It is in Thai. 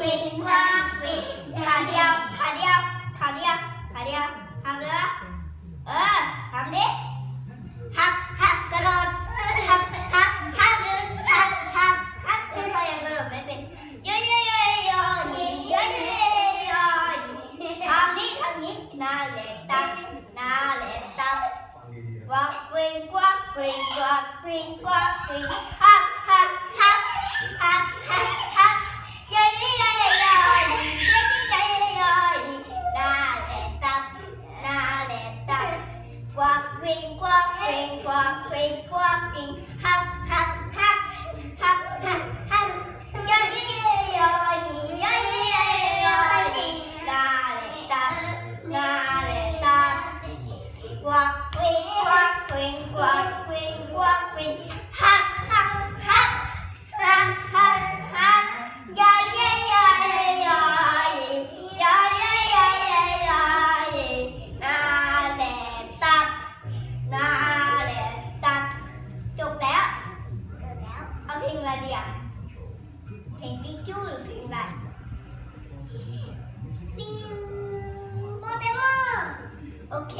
วิงกวักวิขาเดียวขาเดียวขาเดียวขาเดียวทำเลยเออทำดิหักหักกระโดดหักหักหักหักหักหักคือเขายังกระโดดไม่เป็นเยอะเยอะเยอะเยอะดีเยอะเยอะเยอะดีทำนี้ทำนี้น่าเละตับน่าเละตับวักวิงวักวิงวักวิงวักวิง เพลงกว้กงเพลงกว้กงเพลงกว้า เรดีอะเพลงพิจูหรือเพลงอะไรปิงโปเตมอนโอเค